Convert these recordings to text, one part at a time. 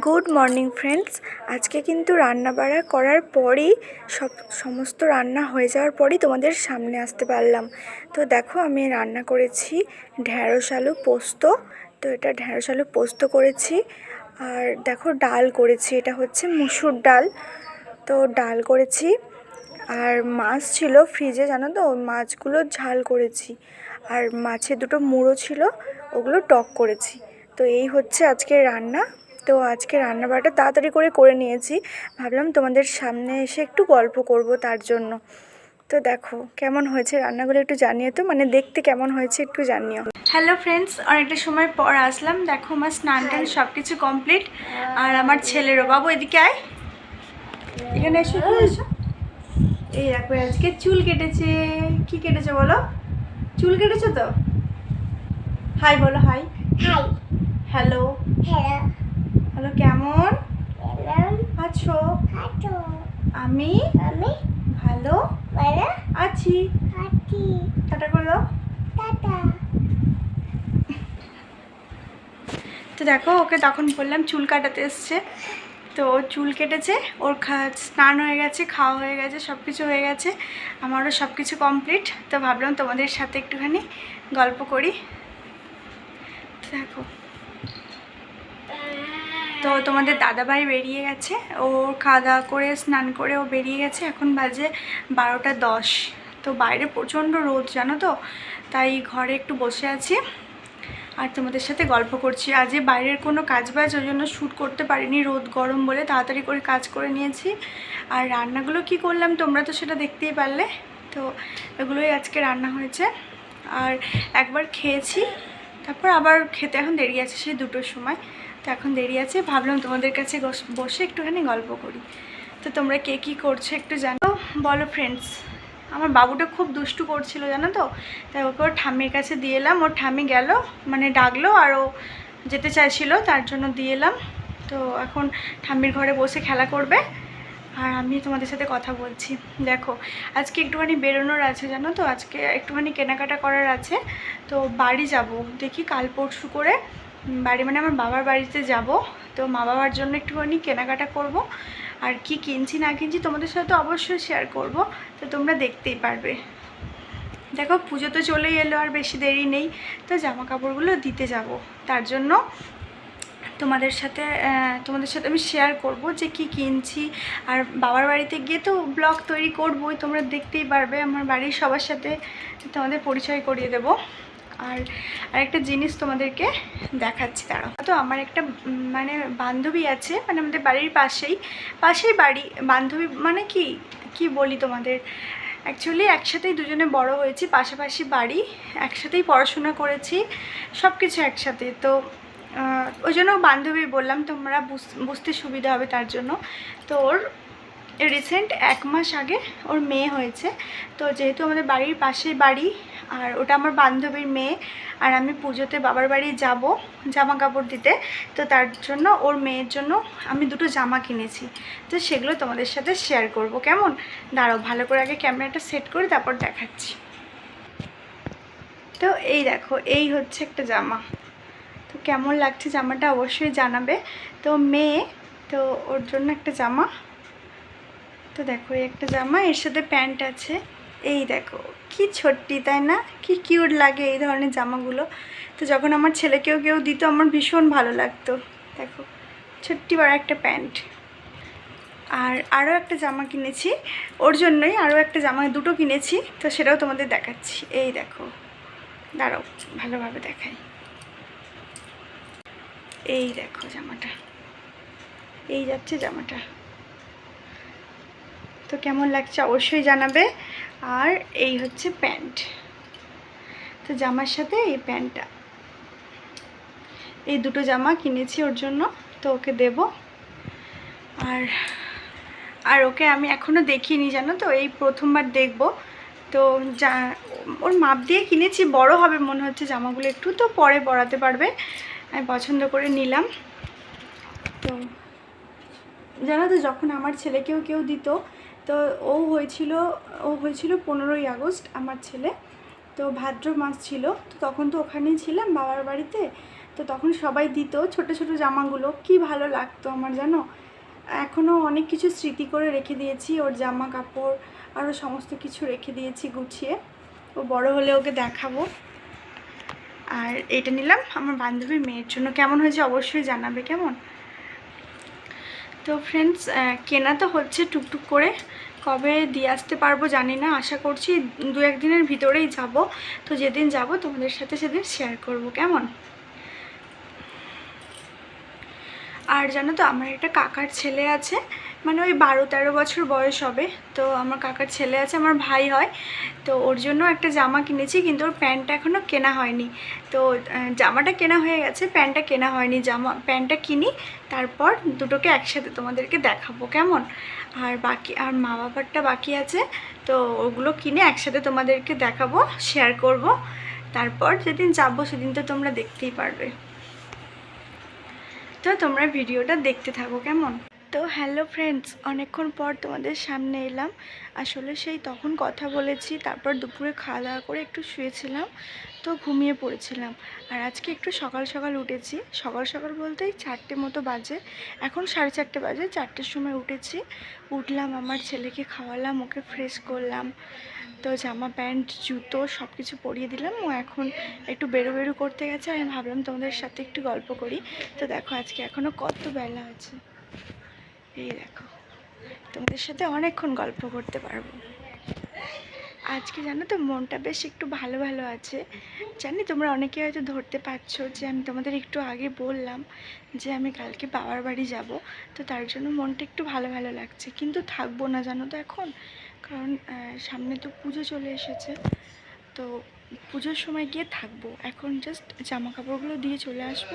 Good morning friends আজকে কিন্তু রান্না বাড়া করার পরই সব, সমস্ত রান্না হয়ে যাওয়ার পরই তোমাদের সামনে আসতে পারলাম। তো দেখো, আমি রান্না করেছি ঢ্যাঁড়স আলু পোস্ত। তো এটা ঢ্যাঁড়স আলু পোস্ত করেছি। আর দেখো, ডাল করেছি। এটা হচ্ছে মুসুর ডাল। তো ডাল করেছি। আর মাছ ছিল ফ্রিজে, জানো তো? মাছগুলো ঝাল করেছি। আর মাছে দুটো মুড়ো ছিল, ওগুলো টক করেছি। তো এই হচ্ছে আজকের রান্না। তো আজকে রান্না বাড়াটা তাড়াতাড়ি করে করে নিয়েছি। ভাবলাম তোমাদের সামনে এসে একটু গল্প করব তার জন্য। তো দেখো কেমন হয়েছে রান্নাগুলো একটু জানিয়ে তো মানে দেখতে কেমন হয়েছে একটু জানিও। হ্যালো ফ্রেন্ডস অনেকটা সময় পর আসলাম। দেখো আমার স্নান টান সব কিছু কমপ্লিট আর আমার ছেলেরও। বাবু এদিকে আয়। এখানে এসো এসো। এই দেখো আজকে চুল কেটেছে। কি কেটেছে বলো? চুল কেটেছে তো? হাই বলো hi hi hello hello hello কেমন? আছো? আমি? আমি? ভালো? আছি। টাটা করে দাও। তো দেখো ওকে তখন বললাম চুল কাটাতে এসছে। তো ও চুল কেটেছে ওর খা স্নান হয়ে গেছে খাওয়া হয়ে গেছে সব কিছু হয়ে গেছে আমারও সব কিছু কমপ্লিট তো ভাবলাম তোমাদের সাথে একটুখানি গল্প করি। তো দেখো তো তোমাদের দাদাভাই বেরিয়ে গেছে। ও খাওয়া দাওয়া করে, স্নান করে ও বেরিয়ে গেছে। এখন বাজে বারোটা দশ। তো বাইরে প্রচণ্ড রোদ, জানো তো? তাই ঘরে একটু বসে আছি আর তোমাদের সাথে গল্প করছি। আজকে বাইরের কোনো কাজ বাজ ওই জন্য শ্যুট করতে পারিনি, রোদ গরম বলে তাড়াতাড়ি করে কাজ করে নিয়েছি। আর রান্নাগুলো কি করলাম তোমরা তো সেটা দেখতেই পারলে। তো এগুলোই আজকে রান্না হয়েছে। আর একবার খেয়েছি, তারপর আবার খেতে এখন দেরি আছে সেই দুটোর সময়। তো এখন দেরি আছে, ভাবলাম তোমাদের কাছে বসে একটুখানি গল্প করি। তো তোমরা কে কী করছ একটু জানো বলো ফ্রেন্ডস আমার বাবুটা খুব দুষ্টু করছিল জানো তো? তাই ওকে ওর ঠাম্মির কাছে দিয়ে এলাম, ওর ঠাম্মি গেল মানে ডাকলো আর ও যেতে চাইছিল, তার জন্য দিয়ে এলাম। তো এখন ঠাম্মির ঘরে বসে খেলা করবে আর আমি তোমাদের সাথে কথা বলছি। দেখো, আজকে একটুখানি বেরোনোর আছে জানো তো? আজকে একটুখানি কেনাকাটা করার আছে। তো বাড়ি যাব, দেখি কাল পরশু করে বাড়ি মানে আমার বাবার বাড়িতে যাব। তো মা বাবার জন্য একটুখানি কেনাকাটা করব। আর কি কিনছি না কিনছি তোমাদের সাথে অবশ্যই শেয়ার করব। তো তোমরা দেখতেই পারবে। দেখো, পুজো তো চলেই এলো, আর বেশি দেরি নেই। তো জামা কাপড়গুলো দিতে যাব। তার জন্য তোমাদের সাথে তোমাদের সাথে আমি শেয়ার করব যে কি কিনছি। আর বাবার বাড়িতে গিয়ে তো ব্লগ তৈরি করবই, তোমরা দেখতেই পারবে। আমার বাড়ির সবার সাথে তোমাদের পরিচয় করিয়ে দেব। আর আরেকটা জিনিস তোমাদেরকে দেখাচ্ছি তারা তো আমার একটা মানে বান্ধবী আছে মানে আমাদের বাড়ির পাশেই পাশেই বাড়ি, বান্ধবী মানে কি কি বলি তোমাদের? অ্যাকচুয়ালি একসাথেই দুজনে বড় হয়েছি, পাশাপাশি বাড়ি, একসাথেই পড়াশোনা করেছি সব কিছু একসাথে। তো ওই জন্য বান্ধবী বললাম, তোমরা বুঝ- বুঝতে সুবিধা হবে তার জন্য। তো ওর রিসেন্ট এক মাস আগে ওর মেয়ে হয়েছে। তো যেহেতু আমাদের বাড়ির পাশে বাড়ি, আর ওটা আমার বান্ধবীর মেয়ে, আর আমি পুজোতে বাবার বাড়ি যাব জামা কাপড় দিতে, তো তার জন্য, ওর মেয়ের জন্য আমি দুটো জামা কিনেছি। তো সেগুলো তোমাদের সাথে শেয়ার করব। কেমন? দাঁড়াও, ভালো করে আগে ক্যামেরাটা সেট করে তারপর দেখাচ্ছি। তো এই দেখো, এই হচ্ছে একটা জামা। তো কেমন লাগছে জামাটা অবশ্যই জানাবে। তো মেয়ে, তো ওর জন্য একটা জামা। তো দেখো, এই একটা জামা, এর সাথে প্যান্ট আছে। এই দেখো, কি ছোট্টি, তাই না? কি কিউট লাগে এই ধরনের জামাগুলো। তো যখন আমার ছেলেকেও কেউ দিত, আমার ভীষণ ভালো লাগতো। দেখো, ছোট্টি বড় একটা প্যান্ট। আর আরও একটা জামা কিনেছি। ওর জন্যই আরও একটা জামা দুটো কিনেছি, তো সেটাও তোমাদের দেখাচ্ছি। এই দেখো, দাঁড়াও, ভালোভাবে দেখাই। এই দেখো জামাটা। এই যাচ্ছে জামাটা। তো কেমন লাগছে অবশ্যই জানাবে। আর এই হচ্ছে প্যান্ট। তো জামার সাথে এই প্যান্টটা। এই দুটো জামা কিনেছি ওর জন্য, তো ওকে দেব। আর আর ওকে আমি এখনও দেখিনি, জানো তো? এই প্রথমবার দেখব। তো যা, ওর মাপ দিয়ে কিনেছি, বড় হবে মনে হচ্ছে জামাগুলো একটু, তো পরে পরাতে পারবে। আমি পছন্দ করে নিলাম। তো, জানো তো, যখন আমার ছেলেকেও কেউ দিত তো ও হয়েছিল ও হয়েছিল পনেরোই আগস্ট আমার ছেলে। তো ভাদ্র মাস ছিল, তো তখন তো ওখানেই ছিলাম বাবার বাড়িতে। তো তখন সবাই দিত ছোট ছোট জামাগুলো। কি ভালো লাগতো আমার জানো? এখনও অনেক কিছু স্মৃতি করে রেখে দিয়েছি। ওর জামা কাপড়, আরও সমস্ত কিছু রেখে দিয়েছি গুছিয়ে। ও বড় হলে ওকে দেখাবো। আর এটা নিলাম আমার বান্ধবীর মেয়ের জন্য। কেমন হয়েছে অবশ্যই জানাবে, কেমন? তো ফ্রেন্ডস কেনা তো হচ্ছে টুকটুক করে। কবে দিয়ে আসতে পারব জানি না, আশা করছি দু একদিনের ভিতরেই যাব। তো যেদিন যাব তোমাদের সাথে সেদিন শেয়ার করব, কেমন? আর জানো তো, আমার একটা কাকার ছেলে আছে মানে ওই বারো, তেরো বছর বয়স হবে। তো আমার কাকার ছেলে আছে, আমার ভাই হয়। তো ওর জন্য একটা জামা কিনেছি, কিন্তু ওর প্যান্টটা এখনও কেনা হয়নি। তো জামাটা কেনা হয়ে গেছে, প্যান্টটা কেনা হয়নি। জামা, প্যান্টটা কিনি, তারপর দুটোকে একসাথে তোমাদেরকে দেখাবো, কেমন? আর বাকি, আর মা বাবারটা বাকি আছে, তো ওগুলো কিনে একসাথে তোমাদেরকে দেখাবো শেয়ার করব। তারপর যেদিন যাব, সেদিন তো তোমরা দেখতেই পারবে। তো তোমরা ভিডিওটা দেখতে থাকো, কেমন? তো হ্যালো ফ্রেন্ডস অনেকক্ষণ পর তোমাদের সামনে এলাম। আসলে সেই তখন কথা বলেছি, তারপর দুপুরে খাওয়া দাওয়া করে একটু শুয়েছিলাম, তো ঘুমিয়ে পড়েছিলাম। আর আজকে একটু সকাল সকাল উঠেছি। সকাল সকাল বলতেই চারটে মতো বাজে। এখন সাড়ে চারটে বাজে, চারটের সময় উঠেছি। উঠলাম, আমার ছেলেকে খাওয়ালাম, ওকে ফ্রেশ করলাম। তো জামা প্যান্ট, জুতো সব কিছু পরিয়ে দিলাম। ও এখন একটু বেরো বেরো করতে গেছে। আমি ভাবলাম তোমাদের সাথে একটু গল্প করি। তো দেখো, আজকে এখনও কত বেলা আছে এই দেখো, তোমাদের সাথে অনেকক্ষণ গল্প করতে পারব। আজকে জানো তো মনটা বেশ একটু ভালো ভালো আছে। জানি তোমরা অনেকে হয়তো ধরতে পারছ যে আমি তোমাদের একটু আগে বললাম যে আমি কালকে বাবার বাড়ি যাব, তো তার জন্য মনটা একটু ভালো ভালো লাগছে। কিন্তু থাকব না জানো তো এখন, কারণ সামনে তো পুজো চলে এসেছে। তো পুজোর সময় গিয়ে থাকব। এখন জাস্ট জামা কাপড়গুলো দিয়ে চলে আসব,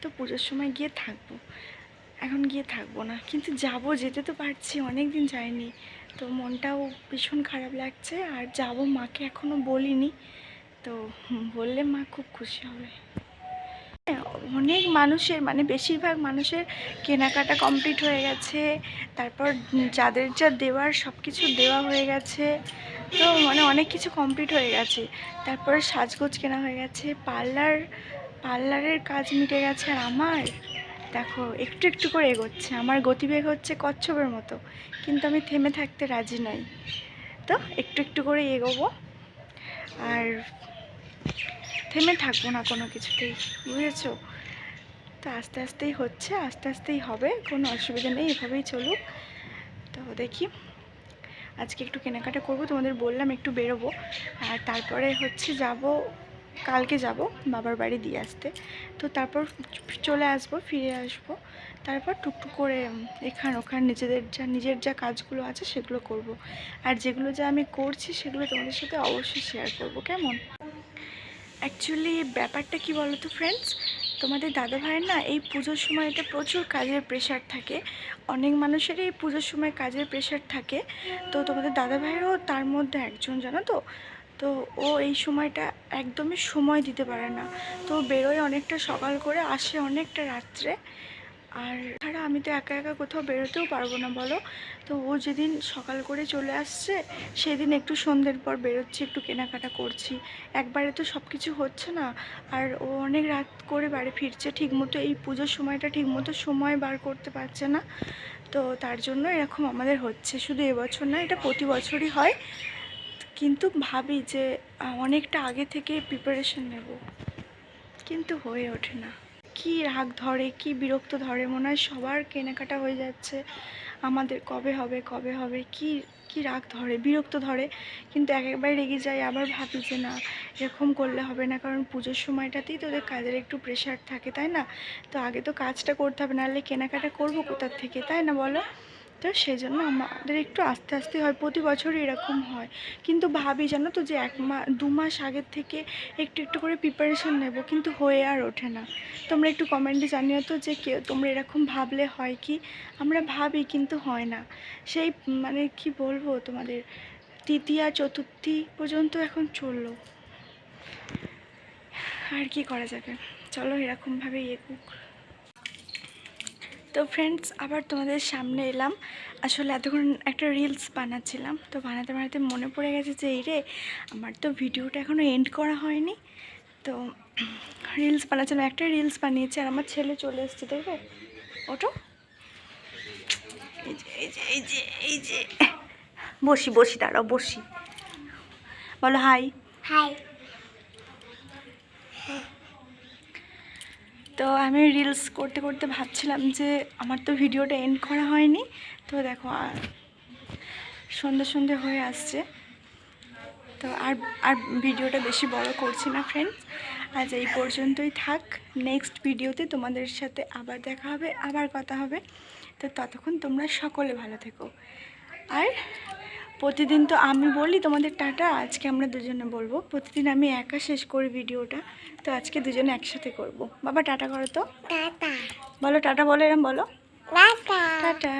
তো পুজোর সময় গিয়ে থাকব। এখন গিয়ে থাকব না। কিন্তু যাব যেতে তো পারছি অনেক দিন যাইনি। তো মনটাও ভীষণ খারাপ লাগছে। আর যাব মাকে এখনও বলিনি। তো বললে মা খুব খুশি হবে। হ্যাঁ, অনেক মানুষের মানে বেশিরভাগ মানুষের কেনাকাটা কমপ্লিট হয়ে গেছে। তারপর যাদের যা দেওয়ার সব কিছু দেওয়া হয়ে গেছে। তো মানে অনেক কিছু কমপ্লিট হয়ে গেছে। তারপরে সাজগোজ কেনা হয়ে গেছে। পার্লার পার্লারের কাজ মিটে গেছে। আর আমার? দেখো, একটু একটু করে এগোচ্ছে। আমার গতিবেগ হচ্ছে কচ্ছপের মতো, কিন্তু আমি থেমে থাকতে রাজি নই। তো একটু একটু করে এগোবো। আর থেমে থাকব না কোনো কিছুতেই, বুঝেছ? তো আস্তে আস্তেই হচ্ছে, আস্তে আস্তেই হবে, কোনো অসুবিধা নেই, এভাবেই চলুক। তো দেখি, আজকে একটু কেনাকাটা করব, তোমাদের বললাম একটু বেরোবো। আর তারপরে হচ্ছে যাব কালকে যাব, বাবার বাড়ি দিয়ে আসতে। তো তারপর চলে আসব, ফিরে আসব। তারপর টুকটুক করে এখান ওখান নিজেদের যা, নিজের যা কাজগুলো আছে সেগুলো করব। আর যেগুলো যা আমি করছি সেগুলো তোমাদের সাথে অবশ্যই শেয়ার করব, কেমন? অ্যাকচুয়ালি ব্যাপারটা কি বলো তো ফ্রেন্ডস তোমাদের দাদা ভাইয়ের না এই পুজোর সময়তে প্রচুর কাজের প্রেশার থাকে। অনেক মানুষেরই এই পুজোর সময় কাজের প্রেশার থাকে। তো তোমাদের দাদা ভাইয়েরও তার মধ্যে একজন, জানো তো? তো ও এই সময়টা একদমই সময় দিতে পারে না। তো বেরোয় অনেকটা সকাল করে, আসে অনেকটা রাত্রে। আর ছাড়া আমি তো একা একা কোথাও বেরোতেও পারব না, বলো? তো ও যেদিন সকাল করে চলে আসছে, সেদিন একটু সন্ধ্যের পর বেরোচ্ছি, একটু কেনাকাটা করছি। একবারে তো সব কিছু হচ্ছে না। আর ও অনেক রাত করে বাড়ি ফিরছে, ঠিকমতো এই পুজোর সময়টা ঠিকমতো সময় বার করতে পারছে না। তো তার জন্য এরকম আমাদের হচ্ছে। শুধু এবছর না, এটা প্রতি বছরই হয়। কিন্তু ভাবি যে অনেকটা আগে থেকে প্রিপারেশন নেব। কিন্তু হয়ে ওঠে না। কি রাগ ধরে, কি বিরক্ত ধরে, মনে হয় সবার কেনাকাটা হয়ে যাচ্ছে। আমাদের কবে হবে কবে হবে, কি কি রাগ ধরে, বিরক্ত ধরে, কিন্তু একেবারে রেগে যাই আবার ভাবি যে, না, এরকম করলে হবে না, কারণ পুজোর সময়টাতেই তোদের কাজের একটু প্রেশার থাকে, তাই না? তো আগে তো কাজটা করতে হবে, নাহলে কেনাকাটা করব কোথার থেকে, তাই না বলো? তো সেই জন্য আমাদের একটু আস্তে আস্তে হয়, প্রতি বছরই এরকম হয়। কিন্তু ভাবি, জানো তো যে এক মাস দু মাস আগের থেকে একটু একটু করে প্রিপারেশন নেব, কিন্তু হয়ে আর ওঠে না। তোমরা একটু কমেন্টে জানিও তো যে কেউ, তোমরা এরকম ভাবলে হয় কি? আমরা ভাবি, কিন্তু হয় না। সেই মানে কি বলব তোমাদের, তৃতীয়া, চতুর্থী পর্যন্ত এখন চলল। আর কি করা যাবে? চলো এরকমভাবেই এগুক। তো ফ্রেন্ডস আবার তোমাদের সামনে এলাম। আসলে এতক্ষণ একটা রিলস বানাচ্ছিলাম। তো বানাতে বানাতে মনে পড়ে গেছে যে, এই রে, আমার তো ভিডিওটা এখনও এন্ড করা হয়নি। তো রিলস বানাচ্ছিলাম, একটা রিলস বানিয়েছি আর আমার ছেলে চলে এসছে, দেখবে? ওটো এই যে এই যে এই যে এই যে। বসি বসি, দাঁড়াও, বসি। বলো হাই হাই তো আমি রিলস করতে করতে ভাবছিলাম যে আমার তো ভিডিওটা এন্ড করা হয়নি। তো দেখো আর সন্ধে সন্ধে হয়ে আসছে। তো আর আর ভিডিওটা বেশি বড় করছি না ফ্রেন্ডস আজ এই পর্যন্তই থাক। নেক্সট ভিডিওতে তোমাদের সাথে আবার দেখা হবে, আবার কথা হবে। তো ততক্ষণ তোমরা সকলে ভালো থেকো। আর প্রতিদিন তো আমি বলি তোমাদের টাটা আজকে আমরা দুজনে বলব। প্রতিদিন আমি একা শেষ করি ভিডিওটা তো আজকে দুজনে একসাথে করব। বাবা টাটা করো তো। টাটা। বলো টাটা বলো এরম বলো। টাটা। টাটা।